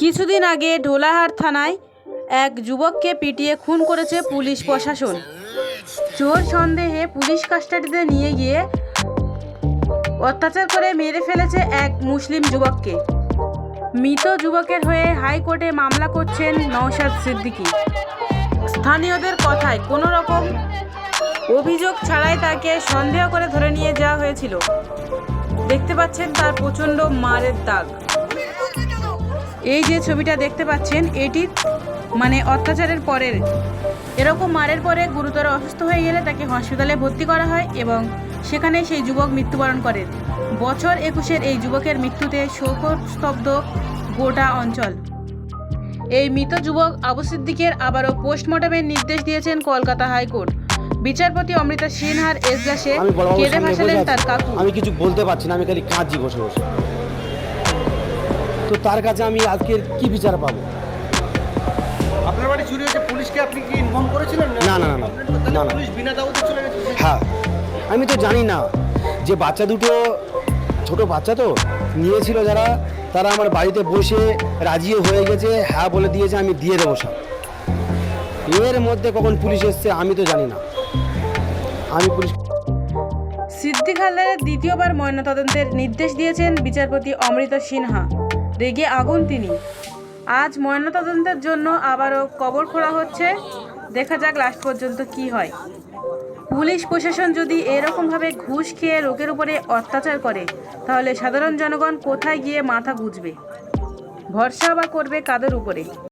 কিছুদিন আগে ঢোলাহাট থানায় এক যুবককে পিটিয়ে খুন করেছে পুলিশ প্রশাসন। চোর সন্দেহে পুলিশ কাস্টাডিতে নিয়ে গিয়ে অত্যাচার করে মেরে ফেলেছে এক মুসলিম যুবককে। মৃত যুবকের হয়ে হাইকোর্টে মামলা করছেন নওশাদ সিদ্দিকী। স্থানীয়দের কথায় কোনো রকম অভিযোগ ছাড়াই তাকে সন্দেহ করে ধরে নিয়ে যাওয়া হয়েছিল। দেখতে পাচ্ছেন তার প্রচণ্ড মারের দাগ। এই যে ছবিটা দেখতে পাচ্ছেন এটি মানে অত্যাচারের পরের। এরকম মারের পরে গুরুতর অসুস্থ হয়ে গেলে তাকে হসপিটালে ভর্তি করা হয় এবং সেখানে সেই যুবক মৃত্যুবরণ করেন বছর একুশের এই যুবকের মৃত্যুতে শোকস্তব্ধ গোটা অঞ্চল। এই মৃত যুবক আবু সিদ্দিকের আবারও পোস্টমর্টমের নির্দেশ দিয়েছেন কলকাতা হাইকোর্ট। বিচারপতি অমৃতা সিনহার এজলাসে কেঁদে ভাসালেন তার। কাকু। আমি কিছু বলতে পারছি না আমি খালি কাঁদছি বসে বসে। তো তার কাছে আমি আজকে কি বিচার পাবো? আপনার বাড়ি চুরি হয়েছে পুলিশকে আপনি কি ইনফর্ম করেছিলেন? না, না, না, না। না, না। পুলিশ বিনা দাওয়াতে চলে গেছে। হ্যাঁ। আমি তো জানি না যে বাচ্চা দুটো ছোট বাচ্চা তো নিয়েছিল যারা তারা আমার বাড়িতে বসে রাজিও হয়ে গেছে হ্যাঁ বলে দিয়েছে আমি দিয়ে দেবো সব। এর মধ্যে কখন পুলিশ এসছে আমি তো জানি না। আমি পুলিশ সিদ্দিক হালদারের দ্বিতীয়বার ময়নাতদন্তের নির্দেশ দিয়েছেন বিচারপতি অমৃতা সিনহা। রেগে আগুন তিনি। আজ ময়নাতদন্তের জন্য আবারও কবর খোঁড়া হচ্ছে। দেখা যাক লাস্ট পর্যন্ত কি হয়। পুলিশ প্রশাসন যদি এরকমভাবে ঘুষ খেয়ে লোকের উপরে অত্যাচার করে, তাহলে সাধারণ জনগণ কোথায় গিয়ে মাথা গুঁজবে? ভরসা বা করবে কাদের উপরে?